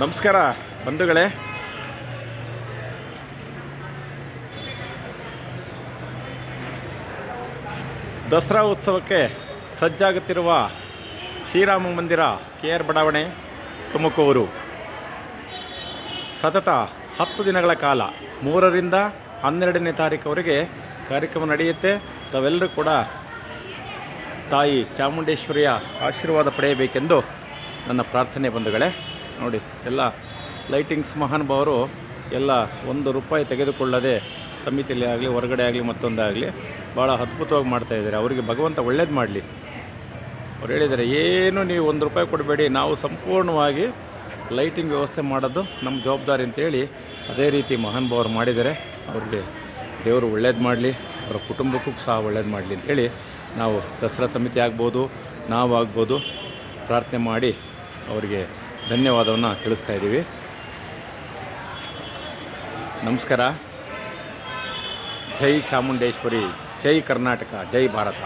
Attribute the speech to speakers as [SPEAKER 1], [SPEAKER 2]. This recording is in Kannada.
[SPEAKER 1] ನಮಸ್ಕಾರ, ಬಂಧುಗಳೇ. ದಸರಾ ಉತ್ಸವಕ್ಕೆ ಸಜ್ಜಾಗುತ್ತಿರುವ ಶ್ರೀರಾಮ ಮಂದಿರ, ಕೆ ಆರ್ ಬಡಾವಣೆ, ತುಮಕೂರು. ಸತತ ಹತ್ತು ದಿನಗಳ ಕಾಲ, ಮೂರರಿಂದ ಹನ್ನೆರಡನೇ ತಾರೀಕವರೆಗೆ ಕಾರ್ಯಕ್ರಮ ನಡೆಯುತ್ತೆ. ತಾವೆಲ್ಲರೂ ಕೂಡ ತಾಯಿ ಚಾಮುಂಡೇಶ್ವರಿಯ ಆಶೀರ್ವಾದ ಪಡೆಯಬೇಕೆಂದು ನನ್ನ ಪ್ರಾರ್ಥನೆ ಬಂಧುಗಳೇ. ನೋಡಿ, ಎಲ್ಲ ಲೈಟಿಂಗ್ಸ್ ಮಹಾನುಭಾವರು ಎಲ್ಲ ಒಂದು ರೂಪಾಯಿ ತೆಗೆದುಕೊಳ್ಳದೆ ಸಮಿತಿಯಲ್ಲಿ ಆಗಲಿ, ಹೊರಗಡೆ ಆಗಲಿ ಮತ್ತೊಂದಾಗಲಿ ಭಾಳ ಅದ್ಭುತವಾಗಿ ಮಾಡ್ತಾ ಇದ್ದಾರೆ. ಅವರಿಗೆ ಭಗವಂತ ಒಳ್ಳೇದು ಮಾಡಲಿ. ಅವ್ರು ಹೇಳಿದ್ದಾರೆ, ಏನು ನೀವು ಒಂದು ರೂಪಾಯಿ ಕೊಡಬೇಡಿ, ನಾವು ಸಂಪೂರ್ಣವಾಗಿ ಲೈಟಿಂಗ್ ವ್ಯವಸ್ಥೆ ಮಾಡೋದು ನಮ್ಮ ಜವಾಬ್ದಾರಿ ಅಂತೇಳಿ ಅದೇ ರೀತಿ ಮಹಾನುಭಾವರು ಮಾಡಿದ್ದಾರೆ. ಅವ್ರಿಗೆ ದೇವರು ಒಳ್ಳೇದು ಮಾಡಲಿ, ಅವರ ಕುಟುಂಬಕ್ಕೂ ಸಹ ಒಳ್ಳೇದು ಮಾಡಲಿ ಅಂತೇಳಿ ನಾವು ದಸರಾ ಸಮಿತಿ ಆಗ್ಬೋದು, ನಾವು ಆಗ್ಬೋದು, ಪ್ರಾರ್ಥನೆ ಮಾಡಿ ಅವರಿಗೆ ಧನ್ಯವಾದವನ್ನು ತಿಳಿಸ್ತಾ ಇದ್ದೀವಿ. ನಮಸ್ಕಾರ. ಜೈ ಚಾಮುಂಡೇಶ್ವರಿ ಜೈ ಕರ್ನಾಟಕ ಜೈ ಭಾರತ.